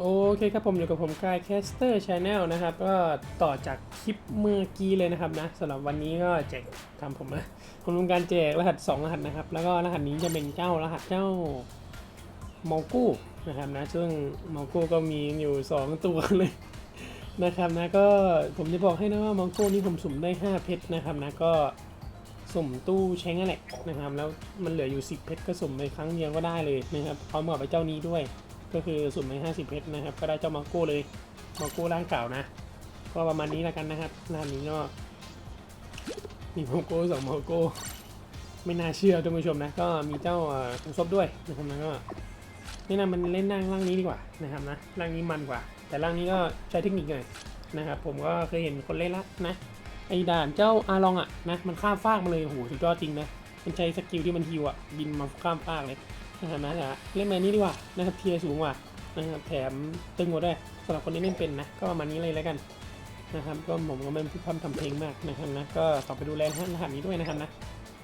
โอเคครับผมอยู่กับผมกายแคสเตอร์ชาแนลนะครับ ก็ต่อจากคลิปเมื่อกี้เลยนะครับนะสำหรับวันนี้ก็แจกทำผมนะผมทำการแจกรหัส 2 รหัสนะครับ แล้วก็รหัสนี้จะเป็นเจ้ารหัสเจ้ามอกู้นะครับนะซึ่งมอกู้ก็มีอยู่ 2 ตัวเลยนะครับนะก็ผมจะบอกให้นะว่ามอกู้นี่ผมสุ่มได้ 5 เพชรนะครับนะก็สุ่มตู้แชงนั่นแหละนะครับ แล้วมันเหลืออยู่ 10 เพชรก็สุ่มไปครั้งเดียวก็ได้เลยนะครับพร้อมกับไปเจ้านี้ด้วย ก็คือสุ่มไป50เพชรนะครับ ก็ได้เจ้ามาโก้เลยมาโก้ร่างเก่านะ ก็ประมาณนี้แล้วกันนะครับร้านนี้ก็มีมาโก้สองมาโก้ไม่น่าเชื่อท่านผู้ชมนะ ก็มีเจ้าเอ่ออุซบด้วยนะครับนะก็แนะนำมันเล่นนั่งร่างนี้ดีกว่านะครับนะร่างนี้มันกว่า แต่ร่างนี้ก็ใช้เทคนิคหน่อยนะครับผมก็เคยเห็นคนเล่นละนะไอ้ด่านเจ้าอาลองอะนะมันข้ามฟากมาเลยโอ้โหสุดยอดจริงนะมันใช้สกิลที่มันฮิวอะบินมาข้ามฟากเลย นะครับนะแต่เล่นแบบนี้ดีกว่านะครับเทียสูงกว่านะครับแถมตึงกว่าด้วยสำหรับคนที่เล่นเป็นนะก็ประมาณนี้เลยแล้วกันนะครับก็ผมก็ไม่พูดพร่ำทำเพลงมากนะครับนะก็ต่อไปดูแลรหัสนี้ด้วยนะครับนะ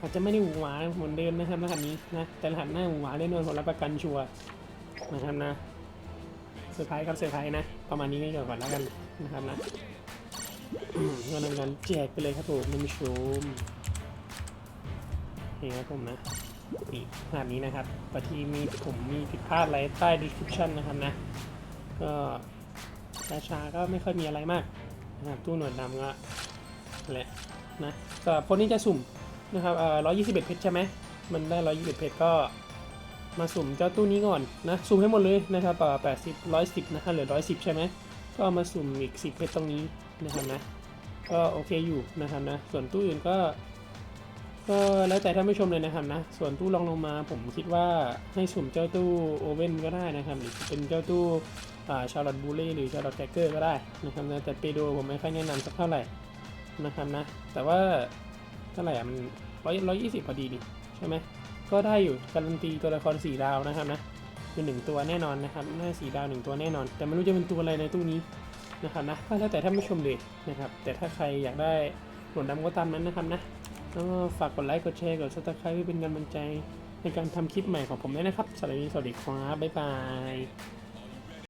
อาจจะไม่ได้หวือหวาเหมือนเดิมนะครับรหัสนี้นะแต่รหัสหน้าหวือหวาแน่นอนผมรับประกันชัวร์นะครับนะเซอร์ไพรส์ครับเซอร์ไพรส์นะประมาณนี้ก็ก่อนแล้วกันนะครับนะก็นำกันแจกไปเลยครับผมท่านผู้ชมนี่ครับผมนะ นี่ขนาดนี้นะครับบางทีมีผมมีผิดพลาดอะไรใต้ description นะครับนะ ก็ราชาก็ไม่ค่อยมีอะไรมากนะครับตู้หน่วยดำก็แหละนะสำหรับคนที่จะสุ่มนะครับเอ่อ121 เพชรใช่ไหมมันได้ 121 เพชรก็มาสุ่มเจ้าตู้นี้ก่อนนะสุ่มให้หมดเลยนะครับเอ่อ80 110นะครับเหลือ 110 ใช่ไหมก็มาสุ่มอีก 10 เพชรตรงนี้นะครับนะก็โอเคอยู่นะครับนะส่วนตู้อื่นก็ ก็แล้วแต่ท่านผู้ชมเลยนะครับนะ ส่วนตู้รองลงมาผมคิดว่าให้สุ่มเจ้าตู้โอเว่นก็ได้นะครับ หรือเป็นเจ้าตู้ชาร์ลอตบูเล่หรือชาร์ลอตแคคเกอร์ก็ได้นะครับนะแต่เปโดผมไม่ค่อยแนะนำสักเท่าไหร่นะครับนะ แต่ว่าเท่าไหร่อะมันร้อยร้อยยี่สิบพอดีดิใช่ไหมก็ได้อยู่การันตีตัวละครสี่ดาวนะครับนะเป็นหนึ่งตัวแน่นอนนะครับหน้าสี่ดาวหนึ่งตัวแน่นอน แต่ไม่รู้จะเป็นตัวอะไรในตู้นี้นะครับนะก็แล้วแต่ท่านผู้ชมเลยนะครับ แต่ถ้าใครอยากได้หนวดดำก็ตามนั้นนะครับนะ แล้วก็ฝากกดไลค์ กดแชร์ กดซับสไครป์เพื่อเป็นกำลังใจในการทำคลิปใหม่ของผมด้วยนะครับสวัสดีสวัสดีครับบ๊ายบาย